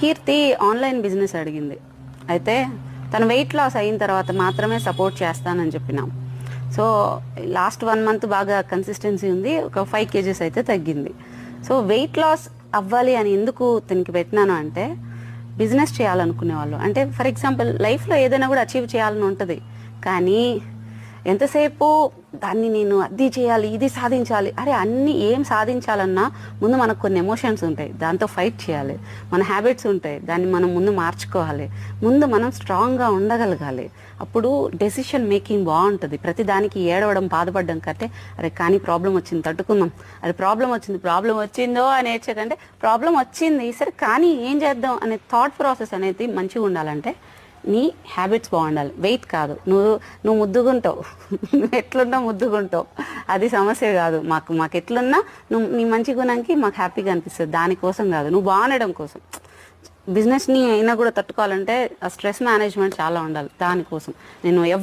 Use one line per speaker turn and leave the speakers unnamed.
కీర్తి online business అడిగింది. అయితే తను వెయిట్ లాస్ అయిన తర్వాత మాత్రమే సపోర్ట్ చేస్తానని చెప్పినాం. సో లాస్ట్ వన్ మంత్ బాగా కన్సిస్టెన్సీ ఉంది. ఒక ఫైవ్ కేజెస్ అయితే తగ్గింది. సో వెయిట్ లాస్ అవ్వాలి అని ఎందుకు తనకి పెట్టినాను అంటే బిజినెస్ చేయాలనుకునే వాళ్ళు. అంటే ఫర్ ఎగ్జాంపుల్ లైఫ్లో ఏదైనా కూడా అచీవ్ చేయాలని ఉంటుంది. కానీ ఎంతసేపు దాన్ని నేను అది చేయాలి ఇది సాధించాలి అరే అన్ని ఏం సాధించాలన్నా ముందు మనకు కొన్ని ఎమోషన్స్ ఉంటాయి. దాంతో ఫైట్ చేయాలి. మన హ్యాబిట్స్ ఉంటాయి. దాన్ని మనం ముందు మార్చుకోవాలి. ముందు మనం స్ట్రాంగ్గా ఉండగలగాలి. అప్పుడు డెసిషన్ మేకింగ్ బాగుంటుంది. ప్రతి దానికి ఏడవడం బాధపడడం కంటే అరే కానీ ప్రాబ్లం వచ్చింది తట్టుకుందాం. అరే ప్రాబ్లం వచ్చింది ప్రాబ్లం వచ్చిందో అని ఏడ్చకంటే ప్రాబ్లం వచ్చింది సరే కానీ ఏం చేద్దాం అనే థాట్ ప్రాసెస్ అనేది మంచిగా ఉండాలంటే నీ హ్యాబిట్స్ బాగుండాలి. వెయిట్ కాదు. నువ్వు నువ్వు ముద్దుగుంటావు. నువ్వు ఎట్లున్నా ముద్దుగుంటావు. అది సమస్య కాదు. మాకు మాకు ఎట్లున్నా నువ్వు నీ మంచి గుణానికి మాకు హ్యాపీగా అనిపిస్తుంది. దానికోసం కాదు. నువ్వు బాగుండడం కోసం. బిజినెస్ని అయినా కూడా తట్టుకోవాలంటే ఆ స్ట్రెస్ మేనేజ్మెంట్ చాలా ఉండాలి. దానికోసం నేను